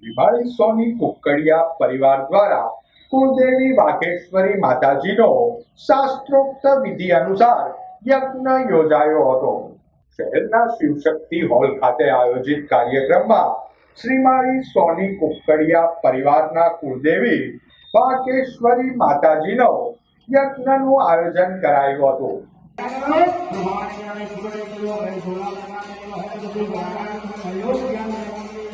શ્રીમાળી સોની કુકડિયા પરિવાર દ્વારા કુળદેવી વાઘેશ્વરી માતાજીનો શાસ્ત્રોક્ત વિધિ અનુસાર યજ્ઞ યોજાયો હતો. શહેરના શિવશક્તિ હોલ ખાતે આયોજિત કાર્યક્રમમાં શ્રીમાળી સોની કુકડિયા પરિવારના કુળદેવી વાકેશ્વરી માતાજીનો યજ્ઞનું આયોજન કરાયું હતું.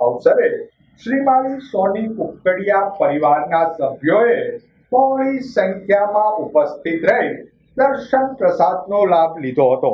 અવસરે શ્રીમાળી સોની કુકડિયા પરિવારના સભ્યોએ બહોળી સંખ્યામાં ઉપસ્થિત રહી દર્શન પ્રસાદનો લાભ લીધો હતો.